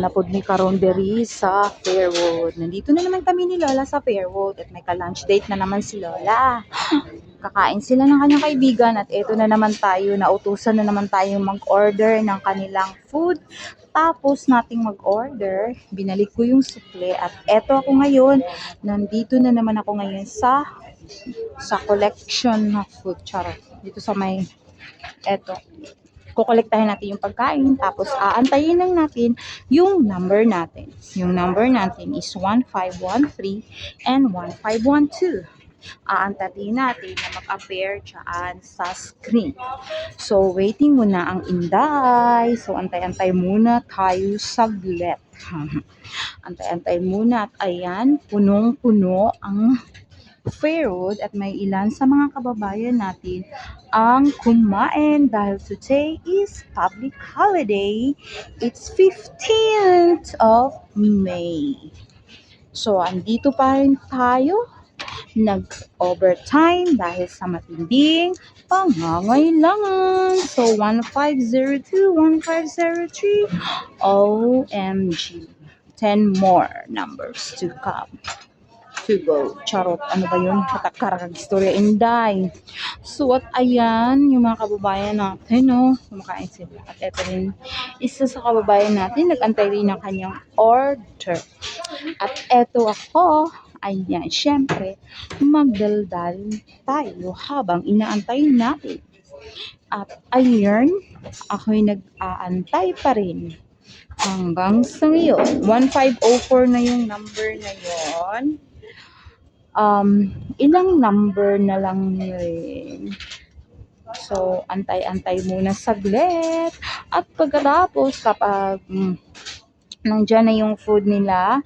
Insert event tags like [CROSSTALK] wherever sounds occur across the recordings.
napod ni karon diri sa Fairwood. Nandito na naman kami ni Lola sa Fairwood at may ka-lunch date na naman si Lola. [GASPS] Kakain sila ng kanyang kaibigan at eto na naman tayo, nautusan na naman tayo mag-order ng kanilang food. Tapos nating mag-order, binalik ko yung sukle at eto ako ngayon, nandito na naman ako ngayon sa sa collection ng food charot. Dito sa may eto kukolektahin natin yung pagkain, tapos aantayin lang natin yung number natin. Yung number natin is 1513 and 1512. Aantayin natin na mag-appear dyan sa screen. So, waiting muna ang inday. So, antay-antay muna tayo saglit. [LAUGHS] antay-antay muna at ayan, punong-puno ang Fairwood at may ilan sa mga kababayan natin ang kumain dahil today is public holiday. It's 15th of May. So, andito pa rin tayo nag-overtime dahil sa matinding pangangailangan. So, 1502, 1503, OMG. 10 more numbers to come to. Charot, ano ba yun? Katakaragang istorya, inday. So, at ayan, yung mga kababayan natin, no? Kumakain sila. At eto rin, isa sa kababayan natin, nag-antay rin ng kanyang order. At eto ako, ayan, syempre, magdaldal tayo habang inaantay natin. At ayun, ako'y nag-aantay pa rin hanggang sa ngayon. 1504 na yung number na yon um, ilang number na lang rin. So, antay-antay muna saglit. At pagkatapos, kapag mm, nandyan na yung food nila,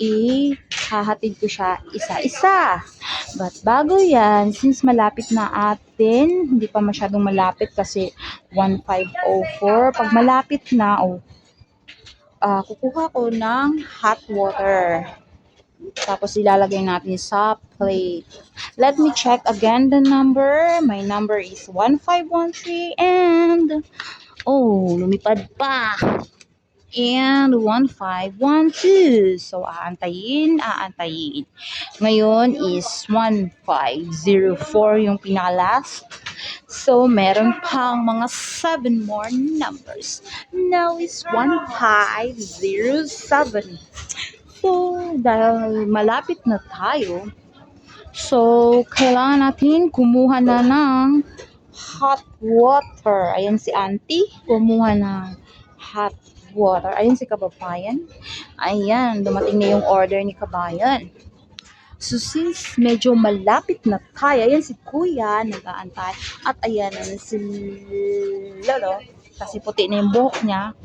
ihahatid ko siya isa-isa. But bago yan, since malapit na atin, hindi pa masyadong malapit kasi 1504. Pag malapit na, oh, ah, kukuha ko ng hot water. Tapos ilalagay natin sa plate. Let me check again the number. My number is 1513 and oh, lumipad pa. And 1512. So, aantayin, aantayin. Ngayon is 1504 yung pinaka-last. So, meron pang mga 7 more numbers. Now is 1507. So, dahil malapit na tayo, so, kailangan natin kumuha na ng hot water. Ayan si auntie, kumuha ng hot water. Ayan si kababayan. Ayan, dumating na yung order ni kabayan. So, since medyo malapit na tayo, ayan si kuya, nag-aantay. At ayan, si lolo, kasi puti na yung buhok niya,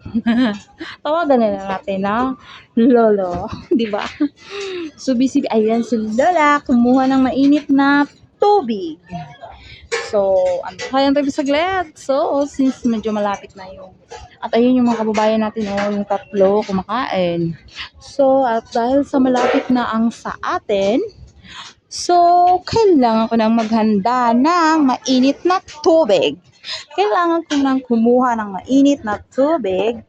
[LAUGHS] Tawagan na lang natin na lolo, [LAUGHS] di ba? So busy, ayan si Lola, kumuha ng mainit na tubig. So, ano kaya tayo saglit? So, since medyo malapit na yung at ayun yung mga kababayan natin, oh, yung tatlo kumakain. So, at dahil sa malapit na ang sa atin, so, kailangan ko nang maghanda ng mainit na tubig. Kailangan ko nang kumuha ng mainit na tubig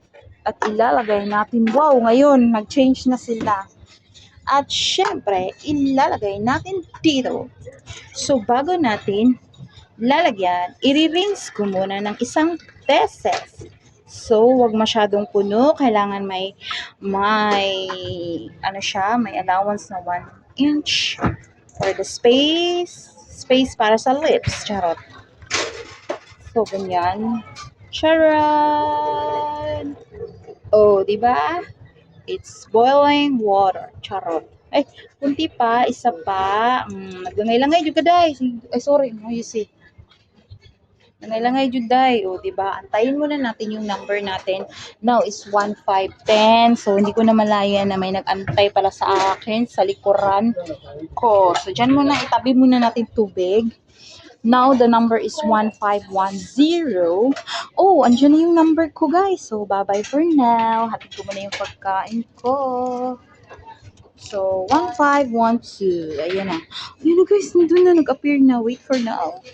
at ilalagay natin. Wow, ngayon, nag-change na sila. At syempre, ilalagay natin dito. So, bago natin lalagyan, i-rinse ko muna ng isang beses. So, wag masyadong puno. Kailangan may, may, ano siya, may allowance na 1 inch for the space. Space para sa lips. Charot. So, ganyan. Charan! Oh, di ba? It's boiling water. Charot. Ay, kunti pa, isa pa. Mm, nagangay-langay jud kaday. Ay, sorry, no, you see. Nangay-langay jud day. O, di ba? Antayin muna natin yung number natin. Now is 1510. So, hindi ko na malaya na may nag-antay pala sa akin sa likuran ko. So, dyan muna, itabi muna natin tubig. Now, the number is 1510. Oh, andyan na yung number ko, guys. So, bye-bye for now. Hatid ko muna yung pagkain ko. So, 1512. Ayan na. Ayan na, guys. Nandun na. Nag-appear na. Wait for now.